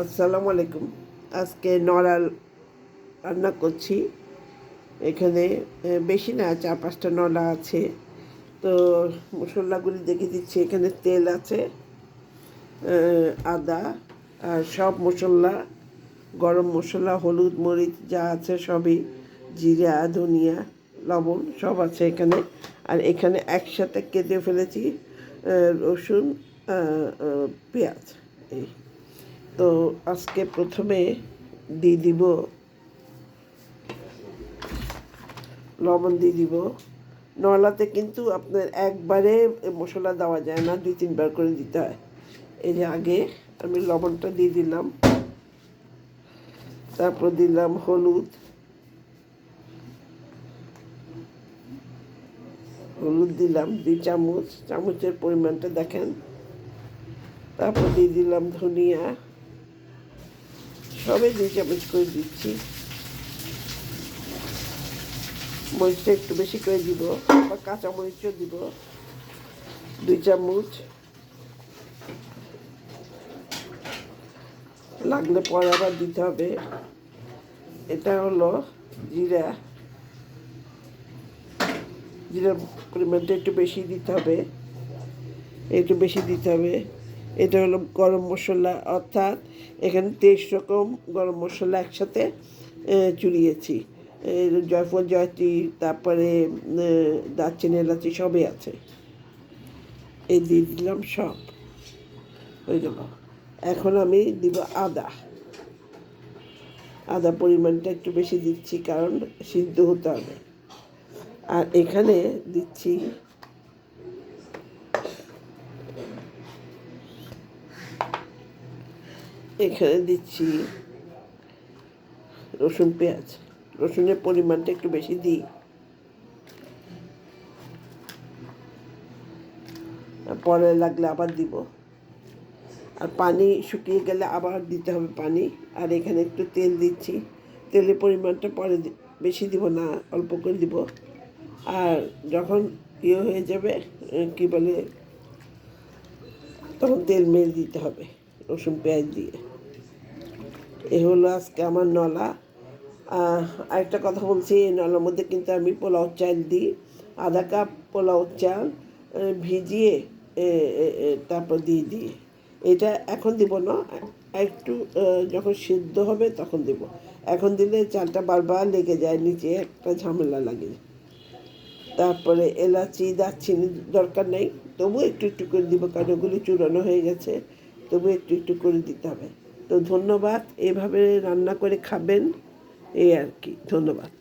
আসসালামু আলাইকুম। আজকে নড়াল রান্না করছি। এখানে বেশি না, চার পাঁচটা নলা আছে। তো মশলাগুলি দেখে দিচ্ছি। এখানে তেল আছে আদা আর সব মশলা, গরম মশলা, হলুদ মরিচ যা আছে সবই, জিরা, ধনিয়া, লবণ সব আছে এখানে। আর এখানে একসাথে কেটে ফেলেছি রসুন পেঁয়াজ। এই। তো আজকে প্রথমে দিয়ে দিব লবণ দিয়ে দিব। নলাতে কিন্তু আপনার একবারে মশলা দেওয়া যায় না, দুই তিনবার করে দিতে হয়। যে আগে আমি লবণটা দিয়ে দিলাম। তারপর দিলাম হলুদ। হলুদ দিলাম, দুই চামচ। চামচের পরিমাণটা দেখেন। তারপর দিয়ে দিলাম ধনিয়া। সবে দুই চামচ করে দিচ্ছি। মরিচটা একটু বেশি করে দিব, বা কাঁচা মরিচও দিব। দুই চামচ। লাগলে পরে আবার দিতে হবে। এটা হলো জিরা। জিরার পরিমাণটা একটু বেশি দিতে হবে। একটু বেশি দিতে হবে। এটা হলো গরম মশলা, অর্থাৎ এখানে তেইশ রকম গরম মশলা একসাথে চুরিয়েছি জয়ফল, জয়ত্রী, তারপরে দারচিনি, এলাচি সবই আছে। এই দিয়ে দিলাম সব। হয়ে গেল। এখন আমি দিব আদা। আদা পরিমাণটা একটু বেশি দিচ্ছি, কারণ সিদ্ধ হতে হবে। আর এখানে দিচ্ছি এখানে দিচ্ছি রসুন পেঁয়াজ। রসুনের পরিমাণটা একটু বেশি দিই। পরে লাগলে আবার দিব। আর পানি শুকিয়ে গেলে আবার দিতে হবে পানি। আর এখানে একটু তেল দিচ্ছি। তেলের পরিমাণটা পরে বেশি দিব না, অল্প করে দিব। আর যখন ইয়ে হয়ে যাবে কি বলে, তখন তেল মেল দিতে হবে, রসুন পেঁয়াজ দিয়ে। এ হলো আজকে আমার নলা। আরেকটা কথা বলছি এই নলার মধ্যে কিন্তু আমি পোলাও চাল দিই, আধা কাপ পোলাও চাল ভিজিয়ে তারপর দিয়ে দিই। এটা এখন দিব না, একটু যখন সিদ্ধ হবে তখন দিব। এখন দিলে চালটা বারবার লেগে যায়, নিচে একটা ঝামেলা লাগে। তারপরে এলাচি, দারচিনি দরকার নেই, তবু একটু একটু করে দিব, কারণ ওগুলি চূড়ানো হয়ে গেছে, তবু একটু একটু করে দিতে হবে। তো ধন্যবাদ এভাবে রান্না করে খাবেন এই আর কি ধন্যবাদ।